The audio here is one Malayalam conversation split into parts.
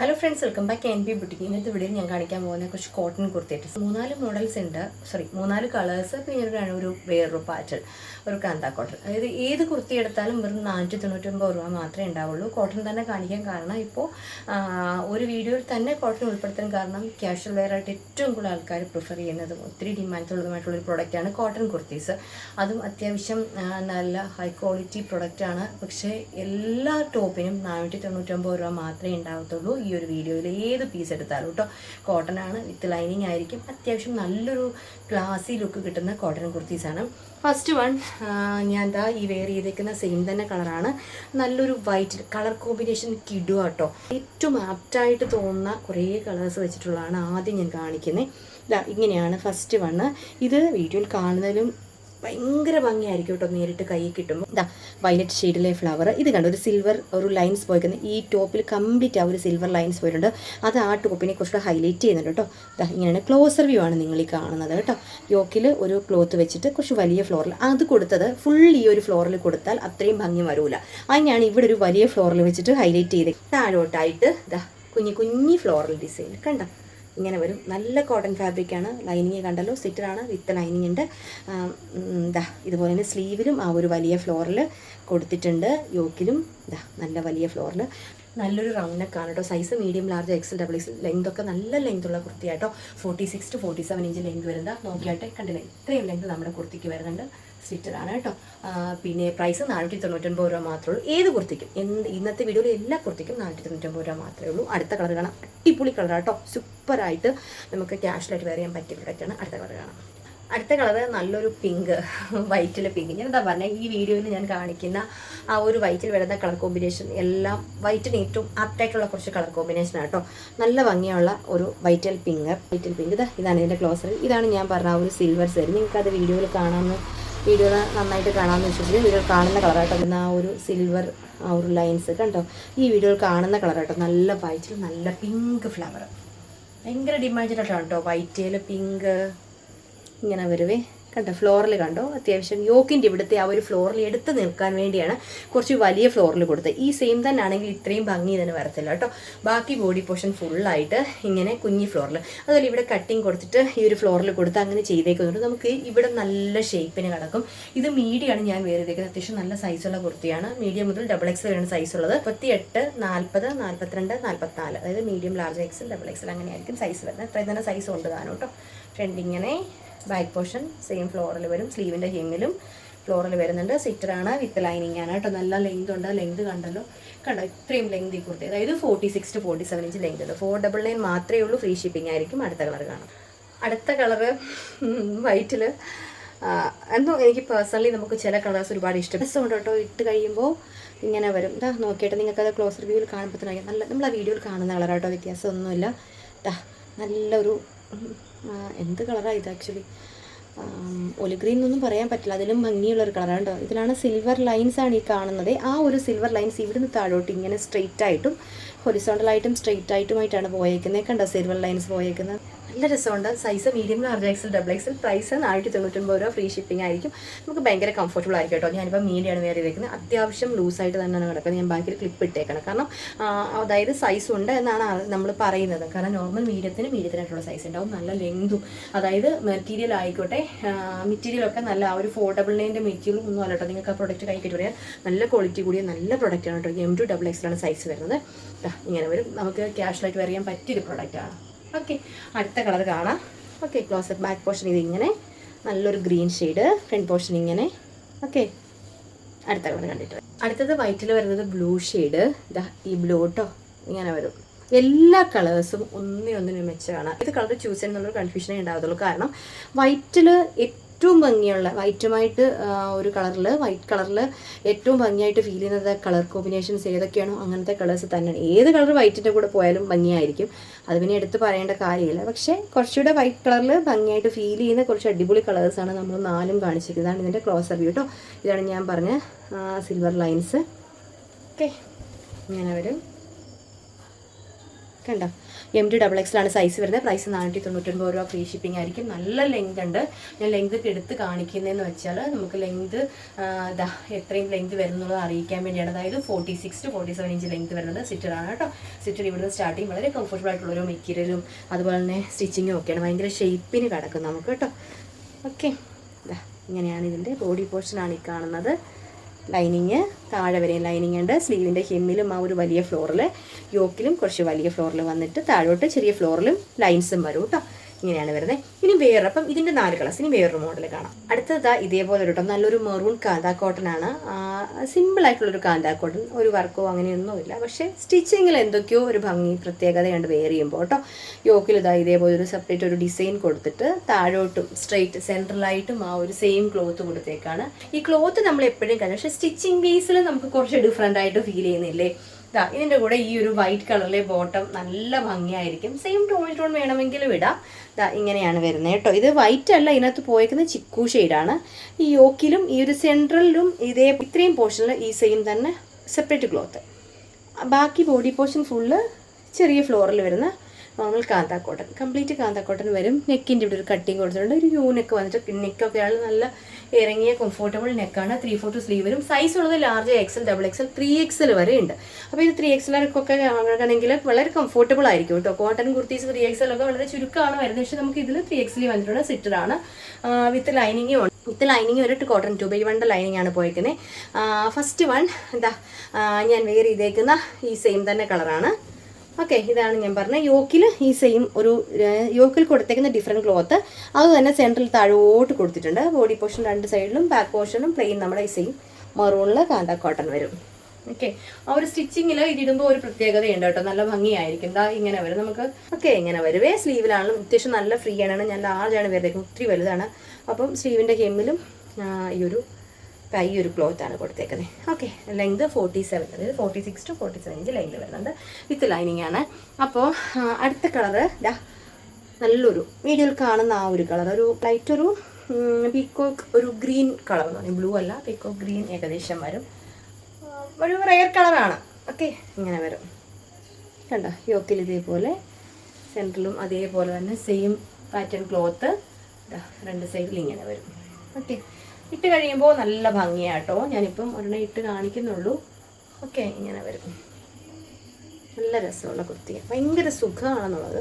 Hello friends welcome back N B boutique ഇന്നത്തെ വീഡിയോയിൽ ഞാൻ കാണിക്കാൻ പോകുന്ന കുറച്ച് കോട്ടൺ കുർത്തിയിട്ട് മൂന്നാൽ മോഡൽസ് ഉണ്ട് സോറി മൂന്നാൽ കളേഴ്സ് പിന്നെ ഒരു ഒരു വേറൊരു പാറ്റേൺ ഒരു കാന്ത കോട്ടൺ അതായത് ഏത് കുർത്തി എടുത്താലും വെറും നാനൂറ്റി തൊണ്ണൂറ്റൊമ്പത് രൂപ മാത്രമേ ഉണ്ടാവുള്ളൂ. കോട്ടൺ തന്നെ കാണിക്കാൻ കാരണം ഇപ്പോൾ ഒരു വീഡിയോയിൽ തന്നെ കോട്ടൺ ഉൾപ്പെടുത്താൻ കാരണം ക്യാഷ്വൽ വെയർ ആയിട്ട് ഏറ്റവും കൂടുതൽ ആൾക്കാർ പ്രിഫർ ചെയ്യുന്നതും ഒത്തിരി ഡിമാൻഡുള്ളതുമായിട്ടുള്ള ഒരു പ്രൊഡക്റ്റാണ് കോട്ടൺ കുർത്തീസ് അതും അത്യാവശ്യം നല്ല ഹൈ ക്വാളിറ്റി പ്രൊഡക്റ്റാണ് പക്ഷേ എല്ലാ ടോപ്പിനും നാനൂറ്റി തൊണ്ണൂറ്റൊമ്പത് രൂപ മാത്രമേ ഉണ്ടാവത്തുള്ളൂ. ഈ ഒരു വീഡിയോയിൽ ഏത് പീസ് എടുത്താലും കേട്ടോ കോട്ടൺ ആണ്. വിത്ത് ലൈനിങ് ആയിരിക്കും. അത്യാവശ്യം നല്ലൊരു ക്ലാസി ലുക്ക് കിട്ടുന്ന കോട്ടൺ കുർത്തീസാണ് ഫസ്റ്റ് വൺ ഞാൻ എന്താ ഈ വെയർ ചെയ്തേക്കുന്ന സെയിം തന്നെ കളറാണ് നല്ലൊരു വൈറ്റ് കളർ കോമ്പിനേഷൻ കിടുക കേട്ടോ ഏറ്റവും ആപ്റ്റായിട്ട് തോന്നുന്ന കുറേ കളേഴ്സ് വെച്ചിട്ടുള്ളതാണ് ആദ്യം ഞാൻ കാണിക്കുന്നത് ഇങ്ങനെയാണ് ഫസ്റ്റ് വണ്ണ് ഇത് വീഡിയോയിൽ കാണുന്നതിലും ഭയങ്കര ഭംഗിയായിരിക്കും കേട്ടോ നേരിട്ട് കൈ കിട്ടുമ്പോൾ ഇതാ വയലറ്റ് ഷെയ്ഡിലെ ഫ്ലവർ ഇത് കണ്ടോ ഒരു സിൽവർ ഒരു ലൈൻസ് പോയിക്കുന്ന. ഈ ടോപ്പിൽ കംപ്ലീറ്റ് ആ ഒരു സിൽവർ ലൈൻസ് പോയിട്ടുണ്ട്. അത് ആ ടോപ്പിനെ കുറച്ചുകൂടെ ഹൈലൈറ്റ് ചെയ്യുന്നുണ്ട് കേട്ടോ. ഇതാ ഇങ്ങനെയാണ് ക്ലോസർ വ്യൂ ആണ് നിങ്ങൾ ഈ കാണുന്നത് കേട്ടോ. യോക്കിൽ ഒരു ക്ലോത്ത് വെച്ചിട്ട് കുറച്ച് വലിയ ഫ്ലോറിൽ അത് കൊടുത്തത് ഫുൾ ഈ ഒരു ഫ്ലോറിൽ കൊടുത്താൽ അത്രയും ഭംഗി വരൂല. അതിനാണ് ഇവിടെ ഒരു വലിയ ഫ്ലോറിൽ വെച്ചിട്ട് ഹൈലൈറ്റ് ചെയ്ത്. താഴോട്ടായിട്ട് ഇതാ കുഞ്ഞി കുഞ്ഞി ഫ്ലോറൽ ഡിസൈൻ കണ്ടോ? ഇങ്ങനെ വരും. നല്ല കോട്ടൺ ഫാബ്രിക്കാണ് ലൈനിങ് കണ്ടല്ലോ. സിറ്ററാണ് വിത്ത് ലൈനിങ് ഉണ്ട്. എന്താ ഇതുപോലെ തന്നെ സ്ലീവിലും ആ ഒരു വലിയ ഫ്ലോറിൽ കൊടുത്തിട്ടുണ്ട്. യോക്കിലും ദാ നല്ല വലിയ ഫ്ലോറിൽ നല്ലൊരു റൗണ്ട് നെക്കാണ് കേട്ടോ size medium large XL double X length ഒക്കെ നല്ല ലെങ്ത് ഉള്ള കുർത്തിയാട്ടോ forty six to forty seven inch length വരുന്നത്. നോക്കിയാട്ടെ കണ്ടില്ലേ? ഇത്രയും ലെങ്ത് നമ്മുടെ കുർത്തിക്ക് വരുന്നുണ്ട്. സ്ലിറ്ററാണ് കേട്ടോ. പിന്നെ പ്രൈസ് നാനൂറ്റി തൊണ്ണൂറ്റൊൻപത് രൂപ മാത്രമേ ഉള്ളൂ. ഏത് കുർത്തിക്കും? എന്ത് ഇന്നത്തെ വീഡിയോയിൽ എല്ലാ കുർത്തിക്കും നാനൂറ്റി തൊണ്ണൂറ്റൊമ്പത് രൂപ മാത്രമേ ഉള്ളൂ. അടുത്ത കളർ കാണാം. അടിപൊളി കളർ കേട്ടോ. സൂപ്പറായിട്ട് നമുക്ക് ക്യാഷ്വലായിട്ട് വെയർ ചെയ്യാൻ പറ്റിയ പ്രൊഡക്റ്റാണ് അടുത്ത കളർ കാണാം. അടുത്ത കളർ നല്ലൊരു പിങ്ക് വൈറ്റിൽ പിങ്ക് ഞാൻ എന്താ പറഞ്ഞത് ഈ വീഡിയോയിൽ ഞാൻ കാണിക്കുന്ന ആ ഒരു വൈറ്റിൽ വരുന്ന കളർ കോമ്പിനേഷൻ എല്ലാം വൈറ്റിന് ഏറ്റവും ആപ്റ്റായിട്ടുള്ള കുറച്ച് കളർ കോമ്പിനേഷൻ ആട്ടോ നല്ല ഭംഗിയുള്ള ഒരു വൈറ്റൽ പിങ്ക് വൈറ്റൽ പിങ്ക് ഇതാ ഇതാണ് ഇതിന്റെ ക്ലോസർ ഇതാണ് ഞാൻ പറഞ്ഞ ഒരു സിൽവർ സെരി നിങ്ങൾക്ക് അത് വീഡിയോയിൽ കാണാമെന്ന് വീഡിയോ നന്നായിട്ട് കാണാമെന്ന് വെച്ചിട്ടുണ്ട് വീഡിയോ കാണുന്ന കളറാട്ടോ. പിന്നെ ആ ഒരു സിൽവർ ആ ഒരു ലൈൻസ് കണ്ടോ? ഈ വീഡിയോ കാണുന്ന കളറാട്ടോ. നല്ല വൈറ്റിൽ നല്ല പിങ്ക് ഫ്ലവർ ഭയങ്കര ഡിമാൻഡിലായിട്ടാണ് കേട്ടോ വൈറ്റിൽ പിങ്ക് ഇങ്ങനെ വരുവേ. കണ്ടോ ഫ്ലോറിൽ കണ്ടോ? അത്യാവശ്യം യോക്കിന്റെ ഇവിടുത്തെ ആ ഒരു ഫ്ലോറിൽ എടുത്ത് നിൽക്കാൻ വേണ്ടിയാണ് കുറച്ച് വലിയ ഫ്ലോറിൽ കൊടുത്തത്. ഈ സെയിം തന്നെ ആണെങ്കിൽ ഇത്രയും ഭംഗി തന്നെ വരത്തില്ല കേട്ടോ. ബാക്കി ബോഡി പോർഷൻ ഫുള്ളായിട്ട് ഇങ്ങനെ കുഞ്ഞി ഫ്ലോറിൽ അതുപോലെ ഇവിടെ കട്ടിങ് കൊടുത്തിട്ട് ഈ ഒരു ഫ്ലോറിൽ കൊടുത്ത് അങ്ങനെ ചെയ്തേക്കുന്നുണ്ട്. നമുക്ക് ഇവിടെ നല്ല ഷേപ്പിന് കിടക്കും. ഇത് മീഡിയമാണ് ഞാൻ വേറെ ചെയ്തേക്കുന്നത് അത്യാവശ്യം നല്ല സൈസുള്ള കുർത്തിയാണ്. മീഡിയം മുതൽ ഡബിൾ എക്സ് വരെയാണ് സൈസ് ഉള്ളത്. മുപ്പത്തി എട്ട് നാൽപ്പത് നാൽപ്പത്തിരണ്ട് നാൽപ്പത്തിനാല് അതായത് medium large XL double XL അങ്ങനെയായിരിക്കും സൈസ് വരുന്നത്. അത്രയും തന്നെ സൈസ് ഉണ്ട് താനും കേട്ടോ. ഫ്രണ്ട് ഇങ്ങനെ ബാക്ക് പോർഷൻ സെയിം ഫ്ലോറിൽ വരും സ്ലീവിന്റെ ഹെമ്മിലും ഫ്ലോറിൽ വരുന്നുണ്ട്. സിറ്ററാണ് വിത്ത് ലൈനിങ് ആണ് കേട്ടോ. നല്ല ലെങ്ത് ഉണ്ട്. ലെങ്ത് കണ്ടല്ലോ. കണ്ടോ? ഇത്രയും ലെങ്ത് ഈ കുർത്തി. അതായത് forty six to forty seven inch length ഉണ്ട്. ഫോർ ഡബിൾ നയൻ മാത്രമേ ഉള്ളൂ. ഫ്രീ ഷിപ്പിംഗ് ആയിരിക്കും. അടുത്ത കളർ കാണാം. അടുത്ത കളറ് വൈറ്റിൽ എന്തോ എനിക്ക് പേഴ്സണലി നമുക്ക് ചില കളേഴ്സ് ഒരുപാട് ഇഷ്ടം. രസമുണ്ട് കേട്ടോ. ഇട്ട് കഴിയുമ്പോൾ ഇങ്ങനെ വരും. ഇതാ നോക്കിയിട്ട് നിങ്ങൾക്കത് ക്ലോസ് റിവ്യൂവിൽ കാണുമ്പോൾ. നല്ല നമ്മൾ ആ വീഡിയോയിൽ കാണുന്ന കളറാട്ടോ വ്യത്യാസമൊന്നുമില്ല. ഇതാ നല്ലൊരു എന്ത് കളറാണ് ഇത് ആക്ച്വലി ഒലി ഗ്രീൻ എന്നൊന്നും പറയാൻ പറ്റില്ല. അതിലും ഭംഗിയുള്ള ഒരു കളറാണ് കേട്ടോ. ഇതിലാണ് സിൽവർ ലൈൻസ് ആണ് ഈ കാണുന്നത്. ആ ഒരു സിൽവർ ലൈൻസ് ഇവിടുന്ന് താഴോട്ട് ഇങ്ങനെ സ്ട്രെയിറ്റ് ആയിട്ടും ഹൊറിസോണ്ടലായിട്ടും സ്ട്രെയിറ്റ് ആയിട്ടുമായിട്ടാണ് പോയേക്കുന്നത്. കണ്ടോ? സിൽവർ ലൈൻസ് പോയേക്കുന്നത്. നല്ല രസമുണ്ട്. Size medium large XL double XL price നാനൂറ്റി തൊണ്ണൂറ്റൊമ്പത് രൂപ ഫ്രീ ഷിപ്പിംഗ് ആയിരിക്കും. നമുക്ക് ഭയങ്കര കംഫർട്ടബിൾ ആയിരിക്കും കേട്ടോ. ഞാനിപ്പോൾ മീഡിയമാണ് വേറെ ഇരിക്കുന്നത് അത്യാവശ്യം ലൂസായിട്ട് തന്നെയാണ് കിടക്കുന്നത്. ഞാൻ ബാക്കിൽ ക്ലിപ്പ് ഇട്ടേക്കണം. കാരണം അതായത് സൈസ് ഉണ്ട് എന്നാണ് നമ്മൾ പറയുന്നത്. കാരണം നോർമൽ മീഡിയത്തിന് മീഡിയത്തിനായിട്ടുള്ള സൈസ് ഉണ്ടാവും. നല്ല ലെങ്തും അതായത് മെറ്റീരിയൽ ആയിക്കോട്ടെ മെറ്റീരിയലൊക്കെ നല്ല ആ ഒരു ഫോർ ഡബിൾ നയന്റെ മെറ്റീരിയൽ ഒന്നും അല്ല കേട്ടോ. നിങ്ങൾക്ക് ആ പ്രൊഡക്റ്റ് കൈ പറയാൻ. നല്ല ക്വാളിറ്റി കൂടിയ നല്ല പ്രൊഡക്റ്റാണ് കേട്ടോ. എം ടു ഡബിൾ എക്സിലാണ് സൈസ് വരുന്നത്. ഇങ്ങനെ വരും. നമുക്ക് ക്യാഷ്വലായിട്ട് ചെയ്യാൻ പറ്റിയൊരു പ്രൊഡക്റ്റാണ് ഓക്കെ അടുത്ത കളർ കാണാം. ഓക്കെ ക്ലോസറ്റ് ബാക്ക് പോർഷൻ ഇത് ഇങ്ങനെ നല്ലൊരു ഗ്രീൻ ഷെയ്ഡ് ഫ്രണ്ട് പോർഷൻ ഇങ്ങനെ. ഓക്കെ അടുത്ത കളർ കണ്ടിട്ട്. അടുത്തത് വൈറ്റിൽ വരുന്നത് ബ്ലൂ ഷെയ്ഡ് ഈ ബ്ലൂ കേട്ടോ ഇങ്ങനെ വരും. എല്ലാ കളേഴ്സും ഒന്നേ ഒന്നിനും മെച്ചമാണ് ഇത് കളർ ചൂസ് ചെയ്യുന്നുള്ളൊരു കൺഫ്യൂഷനേ ഉണ്ടാകത്തുള്ളൂ. കാരണം വൈറ്റിൽ ഏറ്റവും ഭംഗിയുള്ള വൈറ്റുമായിട്ട് ഒരു കളറിൽ വൈറ്റ് കളറിൽ ഏറ്റവും ഭംഗിയായിട്ട് ഫീൽ ചെയ്യുന്നത് കളർ കോമ്പിനേഷൻസ് ഏതൊക്കെയാണോ അങ്ങനത്തെ കളേഴ്സ് തന്നെയാണ്. ഏത് കളർ വൈറ്റിന്റെ കൂടെ പോയാലും ഭംഗിയായിരിക്കും. അത് പിന്നെ എടുത്ത് പറയേണ്ട കാര്യമില്ല. പക്ഷേ കുറച്ചുകൂടെ വൈറ്റ് കളറിൽ ഭംഗിയായിട്ട് ഫീൽ ചെയ്യുന്ന കുറച്ച് അടിപൊളി കളേഴ്സാണ് നമ്മൾ നാലും കാണിച്ചിരിക്കുന്നത്. ഇതാണ് ഇതിന്റെ ക്ലോസർ വ്യൂ കേട്ടോ ഇതാണ് ഞാൻ പറഞ്ഞ സിൽവർ ലൈൻസ് ഓക്കെ ഇങ്ങനെ വരും കണ്ടോ? എം ഡി ഡബിൾ എക്സിലാണ് സൈസ് വരുന്നത്. പ്രൈസ് നാനൂറ്റി തൊണ്ണൂറ്റൊൻപത് രൂപ ഫ്രീ ഷിപ്പിംഗ് ആയിരിക്കും. നല്ല ലെങ്ത് ഉണ്ട്. ഞാൻ ലെങ്ത് എടുത്ത് കാണിക്കുന്നതെന്ന് വെച്ചാൽ നമുക്ക് ലെങ്ത് ഇതാ എത്രയും ലെങ്ത് വരുന്നുള്ളത് അറിയിക്കാൻ വേണ്ടിയാണ്. അതായത് forty six to forty seven inch length വരുന്നത് സിറ്റർ ആണ് കേട്ടോ. സിറ്റർ ഇവിടുന്ന് സ്റ്റാർട്ടിങ് വളരെ കംഫർട്ടബിൾ ആയിട്ടുള്ള ഒരു മെറ്റീരിയലും അതുപോലെ തന്നെ സ്റ്റിച്ചിങ്ങും ഒക്കെയാണ്. ഭയങ്കര ഷേപ്പിന് കിടക്കും നമുക്ക് കേട്ടോ. ഓക്കെ ഇങ്ങനെയാണ് ഇതിന്റെ ബോഡി പോർഷനാണ് ഈ കാണുന്നത്. ലൈനിങ് താഴെ വരെയും ലൈനിങ് ഉണ്ട്. സ്ലീവിന്റെ ഹിമ്മിലും ആ ഒരു വലിയ ഫ്ലോറിൽ യോക്കിലും കുറച്ച് വലിയ ഫ്ലോറിൽ വന്നിട്ട് താഴോട്ട് ചെറിയ ഫ്ലോറിലും ലൈൻസും വരും കേട്ടോ ഇങ്ങനെയാണ് വരുന്നത്. ഇനി വേറെ അപ്പം ഇതിന്റെ നാല് കളേഴ്സ് ഇനി വേറൊരു മോഡൽ കാണാം. അടുത്തത് ഇതേപോലെ ഒരു നല്ലൊരു മെറൂൺ കാന്താ കോട്ടൺ ആണ്. സിമ്പിൾ ആയിട്ടുള്ളൊരു കാന്താ കോട്ടൺ ഒരു വർക്കോ അങ്ങനെയൊന്നുമില്ല പക്ഷേ സ്റ്റിച്ചിങ്ങിൽ എന്തൊക്കെയോ ഒരു ഭംഗി പ്രത്യേകതയുണ്ട് വെയർ ചെയ്യുമ്പോൾ കേട്ടോ യോക്കിൽ ഇതാ ഇതേപോലെ ഒരു സെപ്പറേറ്റ് ഒരു ഡിസൈൻ കൊടുത്തിട്ട് താഴോട്ടും സ്ട്രെയിറ്റ് സെൻട്രലായിട്ടും ആ ഒരു സെയിം ക്ലോത്ത് കൊടുത്തേക്കാണ്. ഈ ക്ലോത്ത് നമ്മൾ എപ്പോഴും കാണും പക്ഷേ സ്റ്റിച്ചിങ് ബേസിൽ നമുക്ക് കുറച്ച് ഡിഫറെന്റ് ആയിട്ട് ഫീൽ ചെയ്യുന്നില്ലേ? ഇതാ ഇതിന്റെ കൂടെ ഈ ഒരു വൈറ്റ് കളറിലെ ബോട്ടം നല്ല ഭംഗിയായിരിക്കും. സെയിം ടോൺ ടോൺ വേണമെങ്കിലും ഇടാം ഇതാ ഇങ്ങനെയാണ് വരുന്നത് കേട്ടോ. ഇത് വൈറ്റ് അല്ല ഇതിനകത്ത് പോയേക്കുന്നത് ചിക്കു ഷെയ്ഡാണ് ഈ യോക്കിലും ഈ ഒരു സെൻട്രലിലും ഇതേ ഇത്രയും പോർഷനിൽ ഈ സെയിം തന്നെ സെപ്പറേറ്റ് ക്ലോത്ത് ബാക്കി ബോഡി പോർഷൻ ഫുള്ള് ചെറിയ ഫ്ലോറിൽ വരുന്ന നോർമൽ കാന്താക്കോട്ടൻ. കോട്ടൺ കംപ്ലീറ്റ് കാന്താക്കോട്ടൻ കോട്ടൺ വരും. നെക്കിന്റെ ഇവിടെ ഒരു കട്ടിങ് കൊടുത്തിട്ടുണ്ട്. ഒരു യൂ നെക്ക് വന്നിട്ട് നെക്കൊക്കെ ആൾ നല്ല ഇറങ്ങിയ കംഫോർട്ടബിൾ നെക്കാണ് ത്രീ ഫോർത്ത് സ്ലീവ് വരും. സൈസ് ഉള്ളത് large XL double XL three XL വരെ ഉണ്ട്. അപ്പോൾ ഇത് ത്രീ എക്സലൊക്കെ ആണെങ്കിൽ വളരെ കംഫോർട്ടബിൾ ആയിരിക്കും കേട്ടോ. കോട്ടൺ കുർത്തീസ് ത്രീ എക്സലൊക്കെ വളരെ ചുരുക്കമാണ് വരുന്നത്. പക്ഷേ നമുക്ക് ഇതിൽ ത്രീ എക്സലി വന്നിട്ടുള്ള സിറ്ററാണ് വിത്ത് ലൈനിങ്ങും വിത്ത് ലൈനിങ് ഒരു കോട്ടൺ ടു ബൈ വണ്ടെ ലൈനിങ് ആണ് പോയിരിക്കുന്നത് ഫസ്റ്റ് വൺ എന്താ ഞാൻ വെയർ ചെയ്തേക്കുന്ന ഈ സെയിം തന്നെ കളറാണ് ഓക്കെ ഇതാണ് ഞാൻ പറഞ്ഞത് യോക്കിൽ ഈ സെയിം ഒരു യോക്കിൽ കൊടുത്തേക്കുന്ന ഡിഫറെന്റ് ക്ലോത്ത് അത് തന്നെ സെൻട്രൽ താഴോട്ട് കൊടുത്തിട്ടുണ്ട്. ബോഡി പോർഷൻ രണ്ട് സൈഡിലും ബാക്ക് പോർഷനും പ്ലെയിൻ നമ്മുടെ ഈ സെയിം മറൂണിൽ കാന്ത കോട്ടൺ വരും. ഓക്കെ ആ ഒരു സ്റ്റിച്ചിങ്ങിൽ ഇതിടുമ്പോൾ ഒരു പ്രത്യേകതയുണ്ട് കേട്ടോ. നല്ല ഭംഗിയായിരിക്കും. ദാ ഇങ്ങനെ വരും നമുക്ക്. ഓക്കെ ഇങ്ങനെ വരുവേ സ്ലീവിലാണെങ്കിലും അത്യാവശ്യം നല്ല ഫ്രീ ആണ്. ഞാൻ ആണ് വരുന്നത് ഒത്തിരി വലുതാണ്. അപ്പം സ്ലീവിന്റെ ഹെമ്മിലും ഈ ഒരു കൈ ഒരു ക്ലോത്ത് ആണ് കൊടുത്തേക്കുന്നത് ഓക്കെ ലെങ്ത് ഫോർട്ടി സെവൻ അതായത് forty six to forty seven inch length വരുന്നുണ്ട്. വിത്ത് ലൈനിങ് ആണ്. അപ്പോൾ അടുത്ത കളറ് ഇതാ നല്ലൊരു വീഡിയോയിൽ കാണുന്ന ആ ഒരു കളർ ഒരു ലൈറ്റ് ഒരു പീക്കോക്ക് ഒരു ഗ്രീൻ കളർ എന്ന് പറയും. ബ്ലൂ അല്ല പീക്കോക്ക് ഗ്രീൻ ഏകദേശം വരും. ഒരു റെയർ കളറാണ് ഓക്കെ ഇങ്ങനെ വരും. കണ്ടോ? യോക്കിൽ ഇതേപോലെ സെന്ററിലും അതേപോലെ തന്നെ സെയിം പാറ്റേൺ ക്ലോത്ത് രണ്ട് സൈഡിൽ ഇങ്ങനെ വരും. ഓക്കെ ഇട്ട് കഴിയുമ്പോൾ നല്ല ഭംഗിയാട്ടോ. ഞാനിപ്പം ഒരെണ്ണം ഇട്ട് കാണിക്കുന്നുള്ളൂ. ഓക്കെ ഇങ്ങനെ വരും. നല്ല രസമുള്ള കുർത്തി ഭയങ്കര സുഖമാണെന്നുള്ളത്.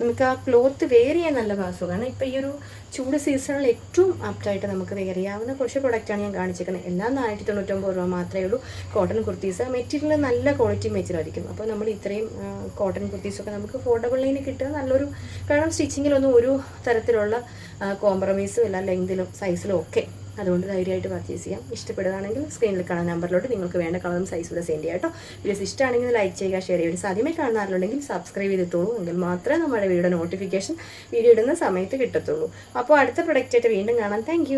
നമുക്ക് ആ ക്ലോത്ത് വെയർ ചെയ്യാൻ നല്ല സുഖമാണ്. ഇപ്പം ഈ ഒരു ചൂട് സീസണിൽ ഏറ്റവും ആപ്റ്റായിട്ട് നമുക്ക് വെയർ ചെയ്യാവുന്ന കുറച്ച് പ്രൊഡക്റ്റാണ് ഞാൻ കാണിച്ചിരിക്കുന്നത്. എല്ലാം നാനൂറ്റി തൊണ്ണൂറ്റൊമ്പത് രൂപ മാത്രമേ ഉള്ളൂ. കോട്ടൺ കുർത്തീസ്. മെറ്റീരിയൽ നല്ല ക്വാളിറ്റി മെറ്റീരിയൽ ആയിരിക്കും. അപ്പോൾ നമ്മൾ ഇത്രയും കോട്ടൺ കുർത്തീസൊക്കെ നമുക്ക് അഫോർഡബിളിന് കിട്ടുക നല്ലൊരു കാരണം സ്റ്റിച്ചിങ്ങിലൊന്നും ഒരു തരത്തിലുള്ള കോംപ്രമൈസും ഇല്ല. ലെങ്തിലും സൈസിലും ഒക്കെ. അതുകൊണ്ട് ധൈര്യമായിട്ട് പർച്ചേസ് ചെയ്യാം. ഇഷ്ടപ്പെടുകയാണെങ്കിൽ സ്ക്രീനിൽ കാണുന്ന നമ്പറിലോട്ട് നിങ്ങൾക്ക് വേണ്ട കളറും സൈസും കൂടെ സെൻഡ് ചെയ്യാം കേട്ടോ വീഡിയോസ് ഇഷ്ടമാണെങ്കിൽ ലൈക്ക് ചെയ്യുക ഷെയർ ചെയ്യുക. സാധ്യമായി കാണാറുണ്ടെങ്കിൽ സബ്സ്ക്രൈബ് ചെയ്തിട്ടുള്ളൂ എങ്കിൽ മാത്രമേ നമ്മുടെ വീഡിയോ നോട്ടിഫിക്കേഷൻ വീഡിയോ ഇടുന്ന സമയത്ത് കിട്ടത്തുള്ളൂ. അപ്പോൾ അടുത്ത പ്രൊഡക്റ്റായിട്ട് വീണ്ടും കാണാം. താങ്ക്